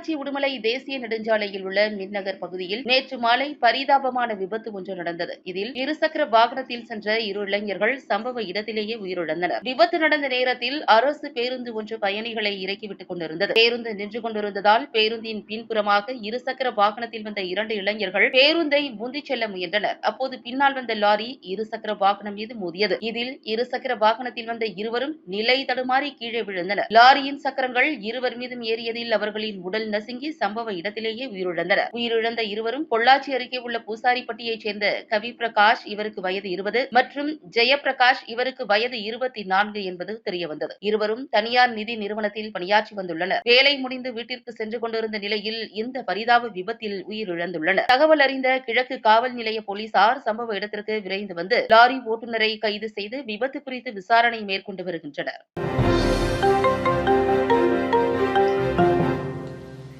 பொள்ளாச்சி உடுமலை தேசிய நெடுஞ்சாலையில் உள்ள மின்னகர் பகுதியில் நேற்று மாலை பரிதாபமான விபத்து ஒன்று நடந்தது. இதில் இருசக்கர வாகனத்தில் சென்ற இரு இளைஞர்கள் சம்பவ இடத்திலேயே உயிரிழந்தனர். விபத்து நடந்த நேரத்தில் அரசு பேருந்து ஒன்று பயணிகளை இறக்கிவிட்டுக் கொண்டிருந்தது. பேருந்து நின்று கொண்டிருந்ததால் பேருந்தின் பின்புறமாக இருசக்கர வாகனத்தில் வந்த இரண்டு இளைஞர்கள் பேருந்தை முந்திச் செல்ல முயன்றனர். அப்போது பின்னால் வந்த லாரி இருசக்கர வாகனம் மீது மோதியது. இதில் இருசக்கர வாகனத்தில் வந்த இருவரும் நிலை தடுமாறி கீழே விழுந்தனர். லாரியின் சக்கரங்கள் இருவர் மீதும் ஏறியதில் அவர்களின் உடல் நசுங்கி சம்பவ இடத்திலேயே உயிரிழந்தனர். உயிரிழந்த இருவரும் பொள்ளாச்சி அருகே உள்ள பூசாரிப்பட்டியைச் சேர்ந்த கவி பிரகாஷ் இவருக்கு வயது இருபது மற்றும் ஜெயபிரகாஷ் இவருக்கு வயது இருபத்தி நான்கு என்பது தெரியவந்தது. இருவரும் தனியார் நிதி நிறுவனத்தில் பணியாற்றி வந்துள்ளனர். வேலை முடிந்து வீட்டிற்கு சென்று கொண்டிருந்த நிலையில் இந்த பரிதாப விபத்தில் உயிரிழந்துள்ளனர். தகவல் அறிந்த கிழக்கு காவல் நிலைய போலீசார் சம்பவ இடத்திற்கு விரைந்து வந்து லாரி ஓட்டுநரை கைது செய்து விபத்து குறித்து விசாரணை மேற்கொண்டு வருகின்றனர்.